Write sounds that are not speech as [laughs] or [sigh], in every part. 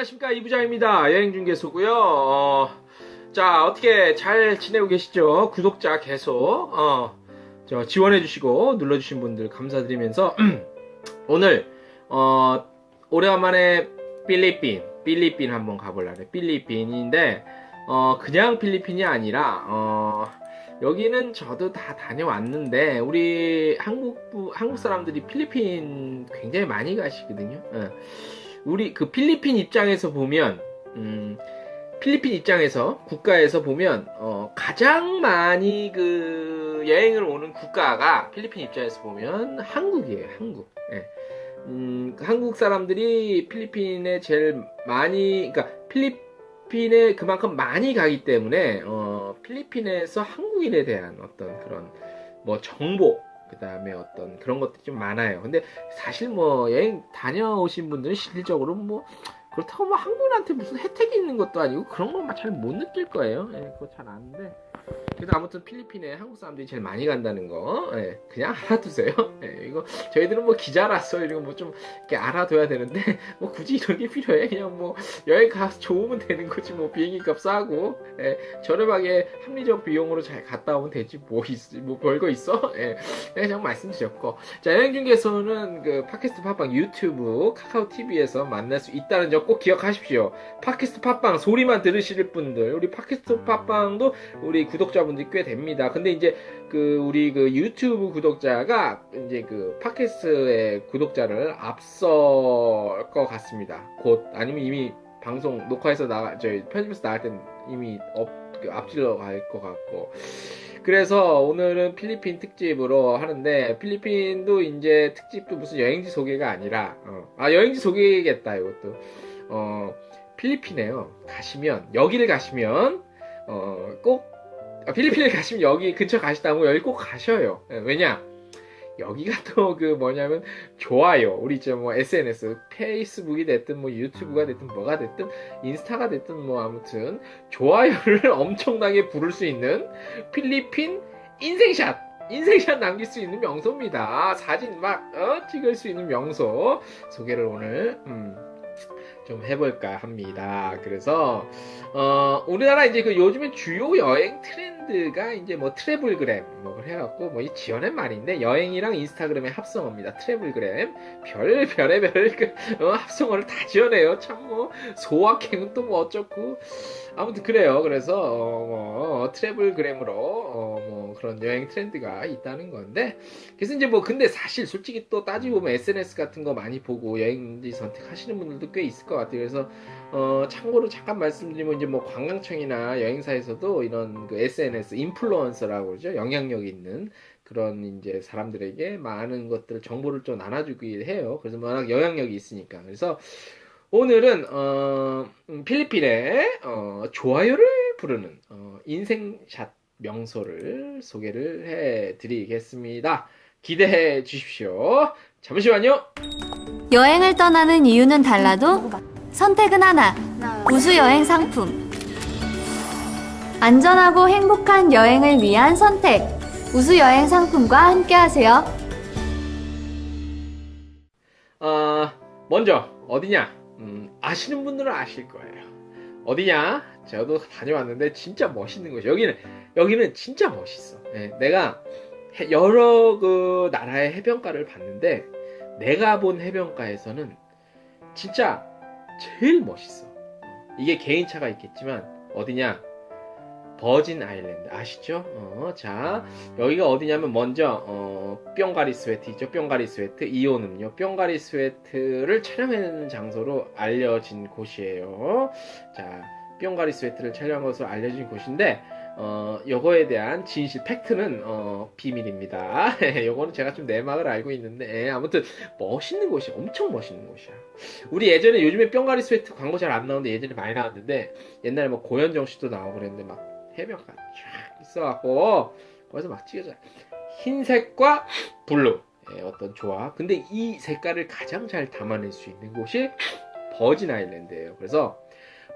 안녕하십니까. 이부장입니다. 여행 중개소고요. 어, 자 어떻게 잘 지내고 계시죠? 구독자 계속 어, 저 지원해주시고 눌러주신 분들 감사드리면서 [clears throat] 오늘 어, 오래간만에 필리핀 필리핀 한번 가볼라네 필리핀인데 어, 그냥 필리핀이 아니라 어, 여기는 저도 다 다녀왔는데 우리 한국 한국 사람들이 필리핀 굉장히 많이 가시거든요. 예. 우리 그 필리핀 입장에서 보면 음, 필리핀 입장에서 국가에서 보면 어, 가장 많이 그 여행을 오는 국가가 필리핀 입장에서 보면 한국이에요. 한국. 예. 음, 한국 사람들이 필리핀에 제일 많이 그러니까 필리핀에 그만큼 많이 가기 때문에 어, 필리핀에서 한국인에 대한 어떤 그런 뭐 정보 그 다음에 어떤 그런 것들이 좀 많아요. 근데 사실 뭐 여행 다녀오신 분들은 실질적으로 뭐 그렇다고 뭐 한국인한테 무슨 혜택이 있는 것도 아니고 그런 걸잘못 느낄 거예요. 예, 그거 잘 아는데. 그래서 아무튼 필리핀에 한국 사람들이 제일 많이 간다는 거, 예, 그냥 알아두세요. 예, 이거 저희들은 뭐 기자라서 이런 거뭐좀 이렇게 알아둬야 되는데 [laughs] 뭐 굳이 이런 게 필요해? 그냥 뭐 여행 가서 좋으면 되는 거지 뭐 비행기 값 싸고 예, 저렴하게 합리적 비용으로 잘 갔다 오면 되지 뭐 있, 뭐 별거 있어? 예, 그냥 말씀드렸고 자 여행 중개소는 그 팟캐스트 팟빵 유튜브 카카오 TV에서 만날 수 있다는 점꼭 기억하십시오. 팟캐스트 팟빵 소리만 들으실 분들 우리 팟캐스트 팟빵도 우리 구독자분들이 꽤 됩니다. 근데 이제 그 우리 그 유튜브 구독자가 이제 그 팟캐스트의 구독자를 앞설 것 같습니다. 곧 아니면 이미 방송 녹화해서 나가 저희 편집해서 나갈 땐 이미 업, 그 앞질러 갈 것 같고 그래서 오늘은 필리핀 특집으로 하는데 필리핀도 이제 특집도 무슨 여행지 소개가 아니라 어, 아 여행지 소개겠다 이것도 어 필리핀에요. 가시면 여기를 가시면 어 꼭 아, 필리핀에 [laughs] 가시면 여기 근처 가시다면 여기 꼭 가셔요. 예, 왜냐? 여기가 [laughs] 또 그 뭐냐면 좋아요. 우리 이제 뭐 SNS 페이스북이 됐든 뭐 유튜브가 됐든 뭐가 됐든 인스타가 됐든 뭐 아무튼 좋아요를 [laughs] 엄청나게 부를 수 있는 필리핀 인생샷! 인생샷 남길 수 있는 명소입니다. 사진 막 어, 찍을 수 있는 명소 소개를 오늘 음, 좀 해볼까 합니다 그래서 어, 우리나라 이제 그 요즘에 주요 여행 트렌드가 이제 뭐 트래블그램 뭐 해갖고 뭐 이 지어낸 말인데 여행이랑 인스타그램의 합성어입니다. 트래블그램 별 별의 별 그 어, 합성어를 다 지어내요. 참 뭐 소확행은 또 뭐 어쩌고 아무튼 그래요. 그래서 어, 뭐 트래블그램으로 어, 뭐 그런 여행 트렌드가 있다는 건데 그래서 이제 뭐 근데 사실 솔직히 또 따지고 보면 SNS 같은 거 많이 보고 여행지 선택하시는 분들도 꽤 있을 것 같아요. 그래서 어, 참고로 잠깐 말씀드리면 이제 뭐 관광청이나 여행사에서도 이런 그 SNS 인플루언서라고 그러죠. 영향력 있는 그런 이제 사람들에게 많은 것들을 정보를 좀 나눠주기 해요. 그래서 워낙 영향력이 있으니까. 그래서 오늘은 어, 음, 필리핀의 어, 좋아요를 부르는 어, 인생샷 명소를 소개를 해드리겠습니다. 기대해 주십시오. 잠시만요. 여행을 떠나는 이유는 달라도 선택은 하나. 우수 여행 상품. 안전하고 행복한 여행을 위한 선택. 우수 여행 상품과 함께하세요. 어, 먼저 어디냐? 음, 아시는 분들은 아실 거예요. 어디냐? 저도 다녀왔는데 진짜 멋있는 곳이 여기는 여기는 진짜 멋있어. 예, 내가 해- 여러 그 나라의 해변가를 봤는데 내가 본 해변가에서는 진짜 제일 멋있어. 이게 개인차가 있겠지만 어디냐? 버진 아일랜드 아시죠? 어, 자 여기가 어디냐면 먼저 어, 뿅가리 스웨트 있죠? 뿅가리 스웨트 이온 음료 뿅가리 스웨트를 촬영하는 장소로 알려진 곳이에요. 자 뿅가리 스웨트를 촬영한 것으로 알려진 곳인데 어, 요거에 대한 진실 팩트는 어, 비밀입니다. [laughs] 요거는 제가 좀 내막을 알고 있는데 예, 아무튼 멋있는 곳이 엄청 멋있는 곳이야. 우리 예전에 요즘에 뿅가리 스웨트 광고 잘 안 나오는데 예전에 많이 나왔는데 옛날에 뭐 고현정 씨도 나오고 그랬는데 막 해변가 쫙 있어갖고 거기서 막 찍어줘. 흰색과 블루 예, 어떤 조합. 근데 이 색깔을 가장 잘 담아낼 수 있는 곳이 버진 아일랜드예요. 그래서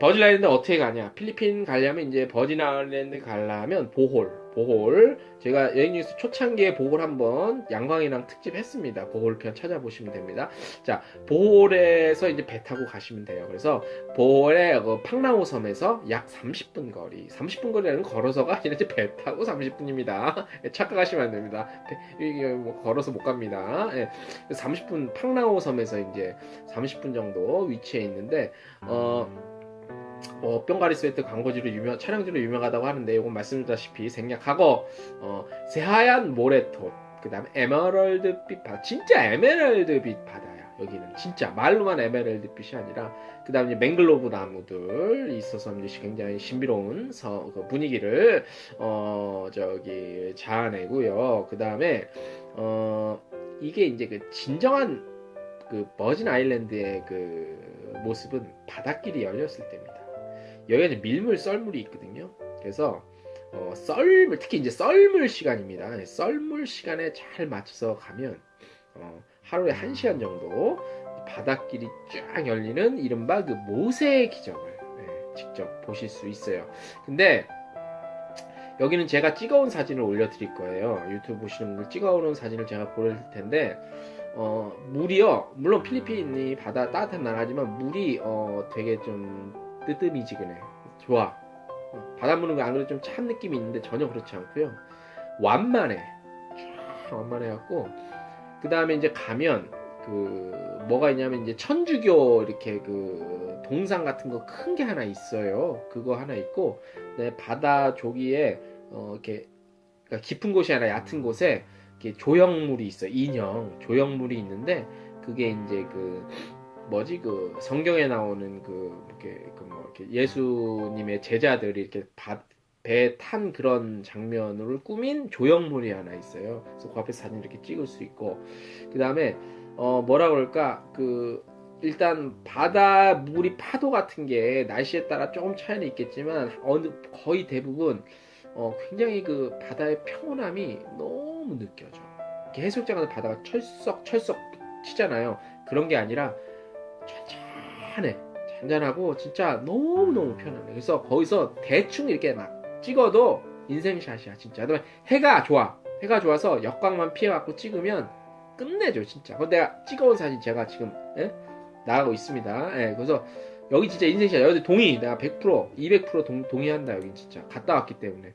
버진 아일랜드 어떻게 가냐? 필리핀 가려면 이제 버진 아일랜드 가려면 보홀, 보홀. 제가 여행 중에서 초창기에 보홀 한번 양광이랑 특집 했습니다. 보홀 편 찾아보시면 됩니다. 자, 보홀에서 이제 배 타고 가시면 돼요. 그래서 보홀의 그 팡나오 섬에서 약 30분 거리, 30분 거리라는 걸어서가 아니라 이제 배 타고 30분입니다. 착각하시면 안 됩니다. 뭐 걸어서 못 갑니다. 예, 30분 팡나오 섬에서 이제 30분 정도 위치해 있는데 어. 어, 뿅가리 스웨트 광고지로 유명, 촬영지로 유명하다고 하는데, 이건 말씀드렸다시피 생략하고, 어, 새하얀 모래톱, 그 다음에 에메랄드빛 바다, 진짜 에메랄드빛 바다야, 여기는. 진짜. 말로만 에메랄드빛이 아니라, 그 다음에 맹글로브 나무들 있어서 이제 굉장히 신비로운 서, 그 분위기를, 어, 저기, 자아내고요. 그 다음에, 어, 이게 이제 그 진정한 그 머진 아일랜드의 그 모습은 바닷길이 열렸을 때입니다. 여기는 밀물 썰물이 있거든요. 그래서 어, 썰물 특히 이제 썰물 시간입니다. 네, 썰물 시간에 잘 맞춰서 가면 어, 하루에 한 시간 정도 바닷길이 쫙 열리는 이른바 그 모세의 기적을 네, 직접 보실 수 있어요. 근데 여기는 제가 찍어온 사진을 올려드릴 거예요. 유튜브 보시는 분들 찍어오는 사진을 제가 보여드릴 텐데 어, 물이요. 물론 필리핀이 바다 따뜻한 나라지만 물이 어, 되게 좀 뜨뜻미지근해. 좋아. 어, 바닷물은 안 그래도 좀 찬 느낌이 있는데 전혀 그렇지 않고요. 완만해. 쫙 완만해갖고 그 다음에 이제 가면 그 뭐가 있냐면 이제 천주교 이렇게 그 동상 같은 거 큰 게 하나 있어요. 그거 하나 있고 네, 바다 조기에 어, 이렇게 그러니까 깊은 곳이 아니라 얕은 곳에 조형물이 있어. 요 인형 조형물이 있는데 그게 이제 그 뭐지 그 성경에 나오는 그 이렇게 그뭐 이렇게 예수님의 제자들이 이렇게 배탄 그런 장면을 꾸민 조형물이 하나 있어요. 그래서 그 앞에 사진 이렇게 찍을 수 있고 그 다음에 어 뭐라 그럴까 그 일단 바다 물이 파도 같은 게 날씨에 따라 조금 차이는 있겠지만 어느 거의 대부분 어 굉장히 그 바다의 평온함이 너무 느껴져. 해수욕장 가서 바다가 철썩 철썩 치잖아요. 그런 게 아니라 잔잔해. 잔잔하고 진짜 너무너무 편안해. 그래서 거기서 대충 이렇게 막 찍어도 인생샷이야, 진짜. 그다음에 해가 좋아. 해가 좋아서 역광만 피해갖고 찍으면 끝내줘, 진짜. 근데 내가 찍어온 사진 제가 지금 예? 나가고 있습니다. 예, 그래서 여기 진짜 인생샷. 여기 동의. 내가 100% 200% 동, 동의한다, 여기 진짜. 갔다 왔기 때문에.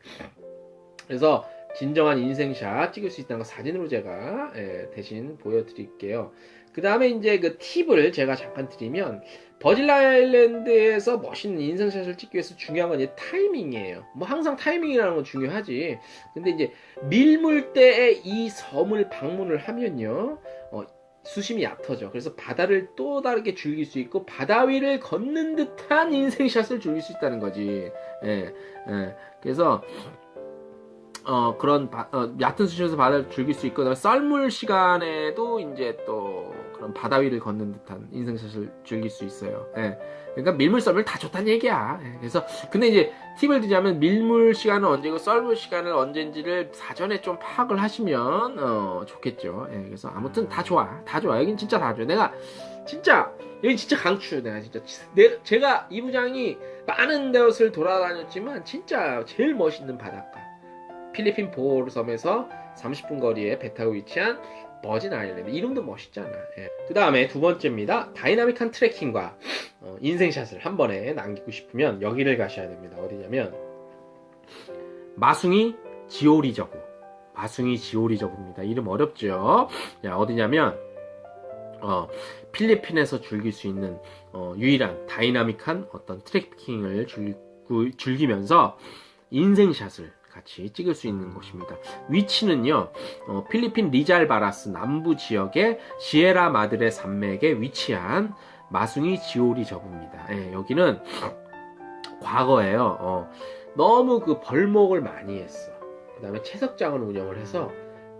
그래서 진정한 인생샷 찍을 수 있다는 거 사진으로 제가 예, 대신 보여드릴게요. 그 다음에 이제 그 팁을 제가 잠깐 드리면 버질 아일랜드에서 멋있는 인생샷을 찍기 위해서 중요한 건 이제 타이밍이에요. 뭐 항상 타이밍이라는 건 중요하지. 근데 이제 밀물 때에 이 섬을 방문을 하면요. 어, 수심이 얕아져. 그래서 바다를 또 다르게 즐길 수 있고 바다 위를 걷는 듯한 인생샷을 즐길 수 있다는 거지. 예, 예. 그래서 어, 그런 바- 어, 얕은 수심에서 바다를 즐길 수 있고 썰물 시간에도 이제 또 그런 바다 위를 걷는 듯한 인생샷을 즐길 수 있어요. 예. 그러니까 밀물 썰물 다 좋다는 얘기야. 예. 그래서 근데 이제 팁을 드리자면 밀물 시간은 언제고 썰물 시간은 언제인지를 사전에 좀 파악을 하시면 어, 좋겠죠. 예. 그래서 아무튼 다 좋아. 다 좋아. 여긴 진짜 다 좋아. 내가 진짜 여기 진짜 강추. 내가 진짜 내, 제가 이 부장이 많은 데를 돌아다녔지만 진짜 제일 멋있는 바닷가. 필리핀 보호르 섬에서 30분 거리에 배 타고 위치한 버진 아일랜드 이름도 멋있잖아. 그 다음에 두 번째입니다. 다이나믹한 트레킹과 어, 인생샷을 한 번에 남기고 싶으면 여기를 가셔야 됩니다. 어디냐면 마숭이 지오리저구. 마숭이 지오리저구입니다. 이름 어렵죠? 야, 어디냐면 어, 필리핀에서 즐길 수 있는 어, 유일한 다이나믹한 어떤 트레킹을 즐구, 즐기면서 인생샷을 같이 찍을 수 있는 곳입니다. 위치는요, 어, 필리핀 리잘바라스 남부 지역의 시에라 마드레 산맥에 위치한 마숭이 지오리 저부입니다. 예, 여기는 과거에요. 어, 너무 그 벌목을 많이 했어. 그 다음에 채석장을 운영을 해서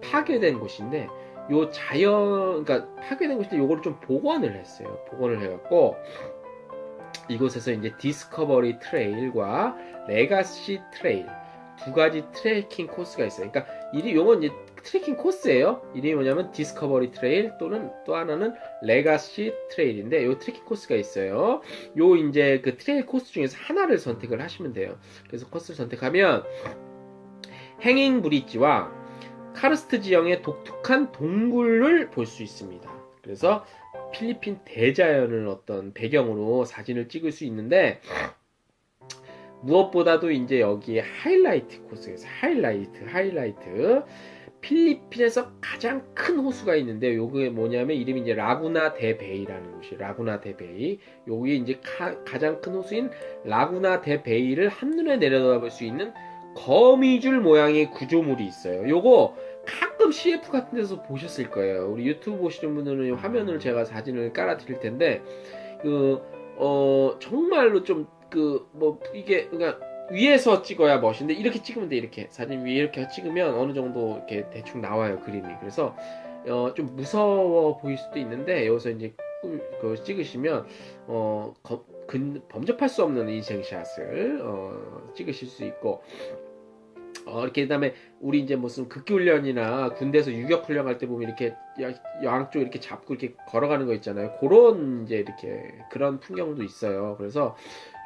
파괴된 곳인데, 요 자연, 그러니까 파괴된 곳인데 요거를 좀 복원을 했어요. 복원을 해갖고, 이곳에서 이제 디스커버리 트레일과 레가시 트레일 두 가지 트레킹 코스가 있어요. 그러니까 이 요건 이제 트레킹 코스예요. 이름이 뭐냐면 디스커버리 트레일 또는 또 하나는 레가시 트레일인데 요 트레킹 코스가 있어요. 요 이제 그 트레일 코스 중에서 하나를 선택을 하시면 돼요. 그래서 코스를 선택하면 행잉 브릿지와 카르스트 지형의 독특한 동굴을 볼 수 있습니다. 그래서 필리핀 대자연을 어떤 배경으로 사진을 찍을 수 있는데 무엇보다도 이제 여기에 하이라이트 코스에서 하이라이트 하이라이트 필리핀에서 가장 큰 호수가 있는데 요게 뭐냐면 이름이 이제 라구나 대베이라는 곳이 라구나 대베이 여기 이제 가, 가장 큰 호수인 라구나 대베이를 한눈에 내려다볼 수 있는 거미줄 모양의 구조물이 있어요. 요거 가끔 CF 같은 데서 보셨을 거예요. 우리 유튜브 보시는 분들은 이 화면을 제가 사진을 깔아 드릴 텐데 그 어 정말로 좀 그 뭐 이게 그러니까 위에서 찍어야 멋인데 이렇게 찍으면 돼 이렇게. 사진 위에 이렇게 찍으면 어느 정도 이렇게 대충 나와요 그림이. 그래서 어 좀 무서워 보일 수도 있는데 여기서 이제 꾸- 그 찍으시면 어 거- 근, 범접할 수 없는 인생샷을 어, 찍으실 수 있고 어, 이렇게 그다음에 우리 이제 무슨 극기훈련이나 군대에서 유격훈련 할 때 보면 이렇게 야- 양쪽 이렇게 잡고 이렇게 걸어가는 거 있잖아요. 그런 이제 이렇게 그런 풍경도 있어요. 그래서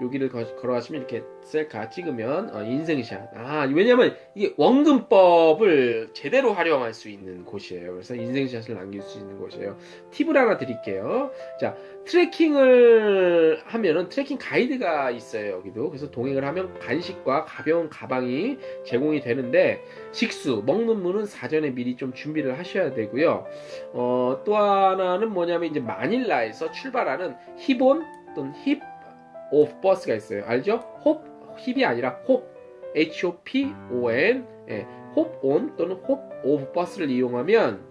여기를 거- 걸어가시면 이렇게 셀카 찍으면 어, 인생샷. 아 왜냐면 이게 원근법을 제대로 활용할 수 있는 곳이에요. 그래서 인생샷을 남길 수 있는 곳이에요. 팁을 하나 드릴게요. 자 트레킹을 하면은 트레킹 가이드가 있어요 여기도 그래서 동행을 하면 간식과 가벼운 가방이 제공이 되는데 식수 먹는 물은 사전에 미리 좀 준비를 하셔야 되고요. 어, 또 하나는 뭐냐면 이제 마닐라에서 출발하는 힙온 또는 힙 오프 버스가 있어요. 알죠? 홉 힙이 아니라 홉 H O P O N 예, 홉온 또는 홉 오브 버스를 이용하면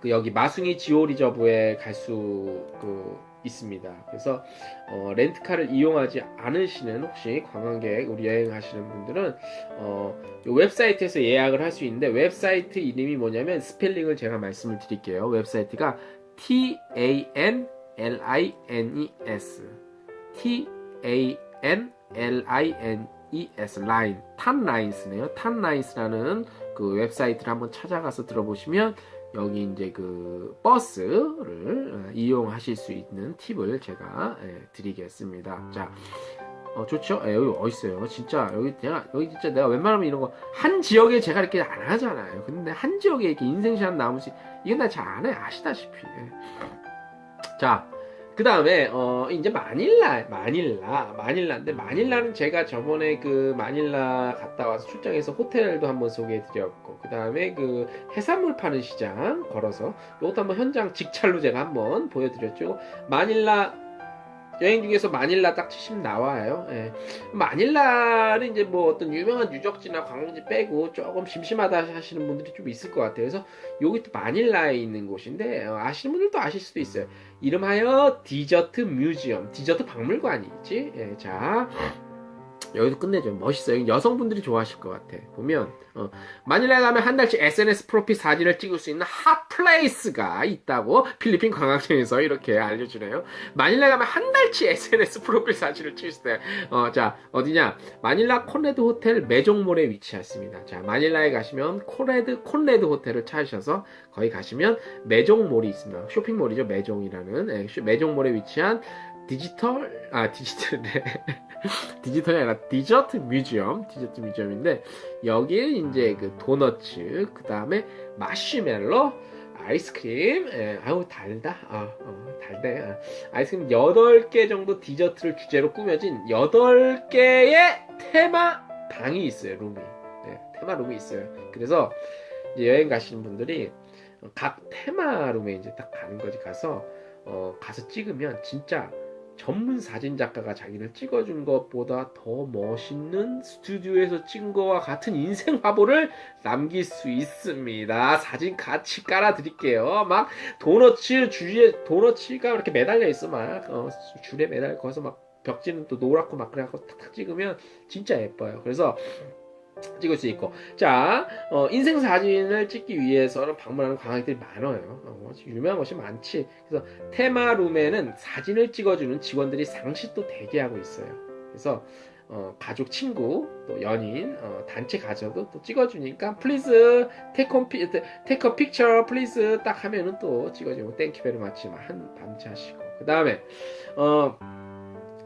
그 여기 마숭이 지오 리저브에 갈 수 그 있습니다. 그래서 어, 렌트카를 이용하지 않으시는 혹시 관광객 우리 여행하시는 분들은 어, 이 웹사이트에서 예약을 할 수 있는데 웹사이트 이름이 뭐냐면 스펠링을 제가 말씀을 드릴게요. 웹사이트가 T A N L I N E S T A N L I N E S 라인 탄라인스네요. 탄라인스라는 그 웹사이트를 한번 찾아가서 들어보시면 여기 이제 그 버스를 어, 이용하실 수 있는 팁을 제가 예, 드리겠습니다. 자, 어, 좋죠? 예, 여기 어딨어요? 진짜 여기 제가 여기 진짜 내가 웬만하면 이런 거 한 지역에 제가 이렇게 안 하잖아요. 근데 한 지역에 이렇게 인생샷 나오면서 이건 나 잘 안 해 아시다시피. 예. 자, 그 다음에 어 이제 마닐라 마닐라 마닐라인데 마닐라는 제가 저번에 그 마닐라 갔다 와서 출장해서 호텔도 한번 소개해드렸고 그 다음에 그 해산물 파는 시장 걸어서 이것도 한번 현장 직찰로 제가 한번 보여드렸죠. 마닐라 여행 중에서 마닐라 딱 치시면 나와요. 예. 마닐라는 이제 뭐 어떤 유명한 유적지나 관광지 빼고 조금 심심하다 하시는 분들이 좀 있을 것 같아요. 그래서 여기 또 마닐라에 있는 곳인데 어, 아시는 분들도 아실 수도 있어요. 이름하여 디저트 뮤지엄, 디저트 박물관이지. 예, 자. 여기도 끝내죠. 멋있어요. 여성분들이 좋아하실 것 같아. 보면 어, 마닐라에 가면 한 달치 SNS 프로필 사진을 찍을 수 있는 핫플레이스가 있다고 필리핀 관광청에서 이렇게 알려주네요. 마닐라에 가면 한 달치 SNS 프로필 사진을 찍을 수 있어요. 어, 자 어디냐? 마닐라 콘레드 호텔 메종몰에 위치했습니다. 자 마닐라에 가시면 콘레드 콘레드 호텔을 찾으셔서 거기 가시면 메종몰이 있습니다. 쇼핑몰이죠. 메종이라는 예, 쇼- 메종몰에 위치한 디지털? 아 디지털 네. [laughs] 디지털이 아니라 디저트 뮤지엄 디저트 뮤지엄인데 여기에 이제 그 도너츠 그 다음에 마시멜로 아이스크림 예, 아우 달다. 아, 어, 달대. 아, 아이스크림 8개 정도 디저트를 주제로 꾸며진 8개의 테마 방이 있어요 룸이. 예, 테마 룸이 있어요. 그래서 이제 여행 가시는 분들이 각 테마 룸에 이제 딱 가는 거지. 가서 어, 가서 찍으면 진짜 전문 사진 작가가 자기를 찍어준 것보다 더 멋있는 스튜디오에서 찍은 거와 같은 인생 화보를 남길 수 있습니다. 사진 같이 깔아드릴게요. 막 도너츠 주위에 도너츠가 이렇게 매달려 있어 막 어, 줄에 매달려 거기서 막 벽지는 또 노랗고 막 그래갖고 탁탁 찍으면 진짜 예뻐요. 그래서 찍을 수 있고 자 어, 인생 사진을 찍기 위해서는 방문하는 관광객들이 많아요. 어, 유명한 곳이 많지. 그래서 테마룸에는 사진을 찍어주는 직원들이 상시 또 대기하고 있어요. 그래서 어, 가족, 친구, 또 연인, 어, 단체 가져도 또 찍어주니까 take a picture please 딱 하면은 또 찍어주고 땡큐 베리 마치 한 밤새 하시고 그 다음에 어,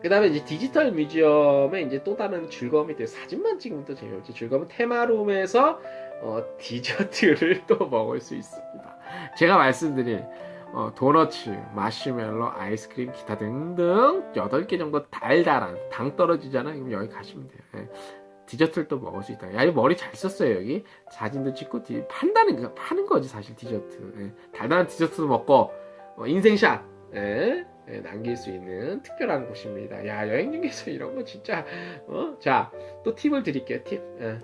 그 다음에 이제 디지털 뮤지엄에 이제 또 다른 즐거움이 돼요. 사진만 찍으면 또 재미없지. 즐거움은 테마룸에서 어, 디저트를 [laughs] 또 먹을 수 있습니다. 제가 말씀드린 어, 도너츠, 마시멜로, 아이스크림, 기타 등등 8개 정도 달달한 당 떨어지잖아. 그럼 여기 가시면 돼요. 예. 디저트를 또 먹을 수 있다. 야, 이 머리 잘 썼어요, 여기. 사진도 찍고, 디, 판다는 거, 파는 거지, 사실, 디저트. 예. 달달한 디저트도 먹고, 어, 인생샷, 예. 예, 남길 수 있는 특별한 곳입니다. 야, 여행 중에서 이런 거 진짜, 어? 자, 또 팁을 드릴게요, 팁. 예.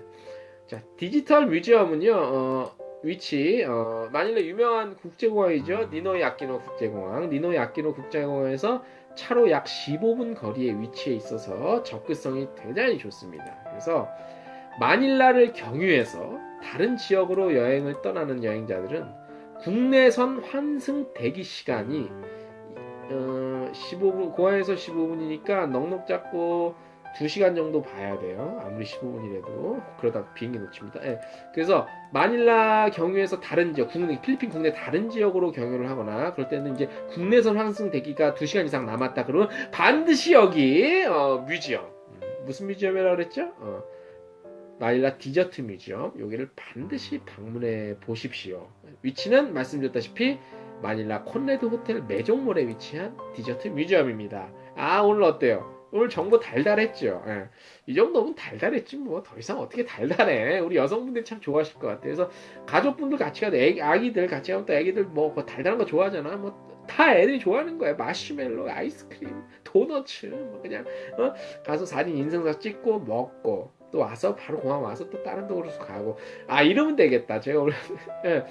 자, 디지털 뮤지엄은요, 어, 위치, 어, 마닐라 유명한 국제공항이죠. 니노이 아키노 국제공항. 니노이 아키노 국제공항에서 차로 약 15분 거리에 위치해 있어서 접근성이 대단히 좋습니다. 그래서 마닐라를 경유해서 다른 지역으로 여행을 떠나는 여행자들은 국내선 환승 대기 시간이 어, 15분, 공항에서 15분이니까 넉넉 잡고 2시간 정도 봐야 돼요. 아무리 15분이라도. 그러다 비행기 놓칩니다. 예. 그래서 마닐라 경유에서 다른 지역, 국내, 필리핀 국내 다른 지역으로 경유를 하거나 그럴 때는 이제 국내선 환승 대기가 2시간 이상 남았다 그러면 반드시 여기 어, 뮤지엄. 음, 무슨 뮤지엄이라고 그랬죠? 어, 마닐라 디저트 뮤지엄. 여기를 반드시 방문해 보십시오. 위치는 말씀드렸다시피 마닐라 콘레드 호텔 매종몰에 위치한 디저트 뮤지엄입니다. 아, 오늘 어때요? 오늘 정보 달달했죠? 예. 이 정도면 달달했지 뭐 더 이상 어떻게 달달해 우리 여성분들이 참 좋아하실 것 같아요 그래서 가족분들 같이 가도 애기, 아기들 같이 가면 또 애기들 뭐 달달한 거 좋아하잖아 뭐 다 애들이 좋아하는 거야 마시멜로 아이스크림 도너츠 뭐 그냥 어? 가서 사진 인증샷 찍고 먹고 또 와서 바로 공항 와서 또 다른 도로 가고 아 이러면 되겠다 제가 오늘 [laughs] 예.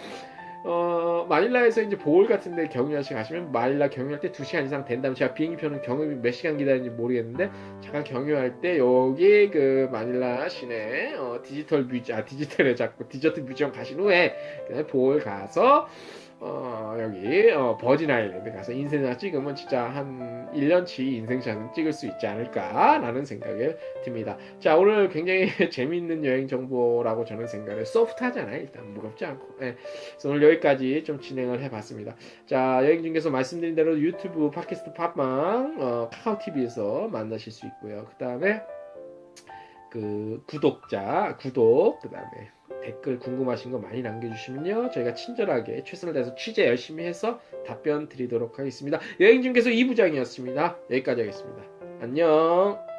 어, 마닐라에서 이제 보홀 같은 데 경유하시 가시면 마닐라 경유할 때 2시간 이상 된다면 제가 비행기표는 경유 몇 시간 기다리는지 모르겠는데 잠깐 경유할 때 여기 그 마닐라 시내 어, 디지털 뮤지 아 디지털에 자꾸 디저트 뮤지엄 가신 후에 보홀 가서 어, 여기 어, 버진 아일랜드 가서 인생샷 찍으면 진짜 한 1년치 인생샷은 찍을 수 있지 않을까라는 생각이 듭니다. 자 오늘 굉장히 [laughs] 재미있는 여행 정보라고 저는 생각을 소프트하잖아요. 일단 무겁지 않고. 예. 그래서 오늘 여기까지 좀 진행을 해봤습니다. 자 여행 중에서 말씀드린 대로 유튜브, 팟캐스트, 팟빵, 어, 카카오 TV에서 만나실 수 있고요. 그 다음에 그 구독자, 구독, 그 다음에 댓글 궁금하신 거 많이 남겨주시면요. 저희가 친절하게 최선을 다해서 취재 열심히 해서 답변 드리도록 하겠습니다. 여행 중에서 2부장이었습니다. 여기까지 하겠습니다. 안녕.